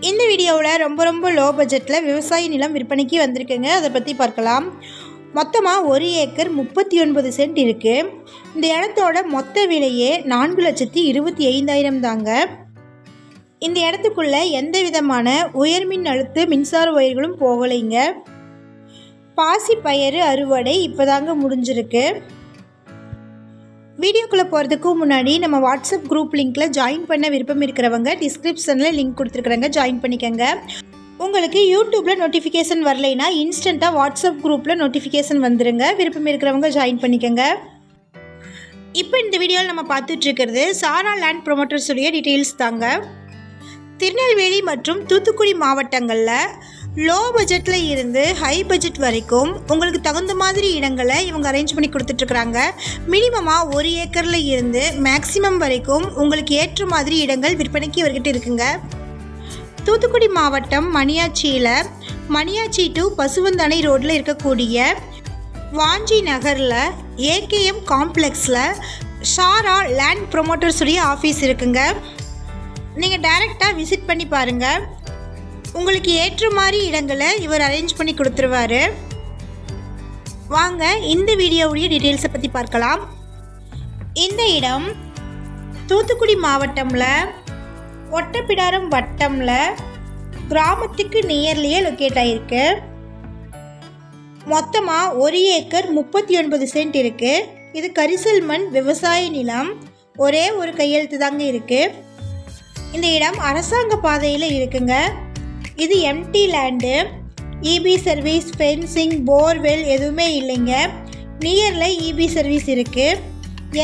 இந்த வீடியோவில் ரொம்ப ரொம்ப லோ பட்ஜெட்டில் விவசாய நிலம் விற்பனைக்கு வந்திருக்குங்க. அதை பற்றி பார்க்கலாம். மொத்தமாக ஒரு ஏக்கர் முப்பத்தி ஒன்பது சென்ட் இருக்குது இந்த இடத்தோட மொத்த விலையே நான்கு லட்சத்தி இருபத்தி ஐந்தாயிரம் தாங்க. இந்த இடத்துக்குள்ளே எந்த விதமான உயர்மின் அழுத்த மின்சார ஒயர்களும் போகலைங்க. பாசி பயிறு அறுவடை இப்போதாங்க முடிஞ்சிருக்கு. வீடியோக்குள்ளே போகிறதுக்கு முன்னாடி நம்ம வாட்ஸ்அப் குரூப் லிங்க்கில் ஜாயின் பண்ண விருப்பம் இருக்கிறவங்க டிஸ்கிரிப்ஷனில் லிங்க் கொடுத்துருக்குறேங்க ஜாயின் பண்ணிக்கோங்க. உங்களுக்கு யூடியூப்பில் நோட்டிஃபிகேஷன் வரலைன்னா இன்ஸ்டண்ட்டாக வாட்ஸ்அப் குரூப்பில் நோட்டிஃபிகேஷன் வந்துடுங்க விருப்பம் இருக்கிறவங்க ஜாயின் பண்ணிக்கோங்க. இப்போ இந்த வீடியோவில் நம்ம பார்த்துட்ருக்கிறது சாரா லேண்ட் ப்ரொமோட்டர்ஸுடைய டீட்டெயில்ஸ் தாங்க. திருநெல்வேலி மற்றும் தூத்துக்குடி மாவட்டங்களில் லோ பட்ஜெட்டில் இருந்து ஹை பட்ஜெட் வரைக்கும் உங்களுக்கு தகுந்த மாதிரி இடங்களை இவங்க அரேஞ்ச் பண்ணி கொடுத்துட்ருக்குறாங்க. மினிமமாக ஒரு ஏக்கரில் இருந்து மேக்ஸிமம் வரைக்கும் உங்களுக்கு ஏற்ற மாதிரி இடங்கள் விற்பனைக்கு இவர்கிட்ட இருக்குங்க. தூத்துக்குடி மாவட்டம் மணியாச்சியில் மணியாச்சி டு பசுவந்தனை ரோட்டில் இருக்கக்கூடிய வாஞ்சி நகரில் ஏகேஎம் காம்ப்ளெக்ஸில் ஷாரா லேண்ட் ப்ரொமோட்டர்ஸுடைய ஆஃபீஸ் இருக்குங்க. நீங்கள் டைரெக்டாக விசிட் பண்ணி பாருங்கள் உங்களுக்கு ஏற்ற மாதிரி இடங்களை இவர் அரேஞ்ச் பண்ணி கொடுத்துருவாரு. வாங்க இந்த வீடியோவுடைய டீட்டெயில்ஸை பற்றி பார்க்கலாம். இந்த இடம் தூத்துக்குடி மாவட்டமில் ஒட்டப்பிடாரம் வட்டமில் கிராமத்துக்கு நியர்லியே லொக்கேட் ஆகிருக்கு மொத்தமாக ஒரு ஏக்கர் முப்பத்தி ஒன்பது சென்ட் இருக்குது இது கரிசல் மண் விவசாய நிலம். ஒரே ஒரு கையெழுத்து தாங்க இருக்குது இந்த இடம் அரசாங்க பாதையில் இருக்குங்க. இது empty land EB service fencing borewell எதுவுமே இல்லைங்க. நியரில் இபி சர்வீஸ் இருக்குது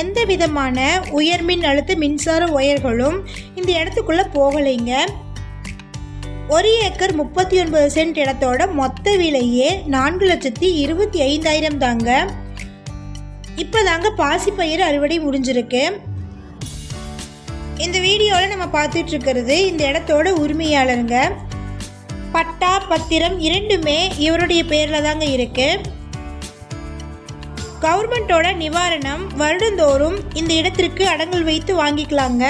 எந்த விதமான உயர்மின் அழுத்த மின்சார ஒயர்களும் இந்த இடத்துக்குள்ளே போகலைங்க. ஒரு ஏக்கர் முப்பத்தி ஒன்பது சென்ட் இடத்தோட மொத்த விலையே நான்கு லட்சத்தி இருபத்தி ஐந்தாயிரம் தாங்க. இப்போ தாங்க பாசிப்பயிர் அறுவடை முடிஞ்சிருக்கு. இந்த வீடியோவில் நம்ம பார்த்துட்டு இருக்கிறது இந்த இடத்தோட உரிமையாளருங்க. பட்டா பத்திரம் இரண்டுமே இவருடைய பேரில் தாங்க இருக்குது கவர்மெண்ட்டோட நிவாரணம் வருடந்தோறும் இந்த இடத்திற்கு அடங்கல் வைத்து வாங்கிக்கலாங்க.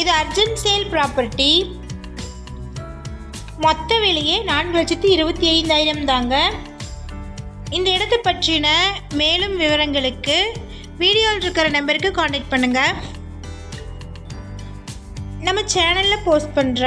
இது அர்ஜென்ட் சேல் ப்ராப்பர்ட்டி. மொத்த விலையே நான்கு லட்சத்தி இருபத்தி ஐந்தாயிரம் தாங்க. இந்த இடத்தை பற்றின மேலும் விவரங்களுக்கு வீடியோவில் இருக்கிற நம்பருக்கு காண்டாக்ட் பண்ணுங்கள் நம்ம சேனலில் போஸ்ட் பண்ணுற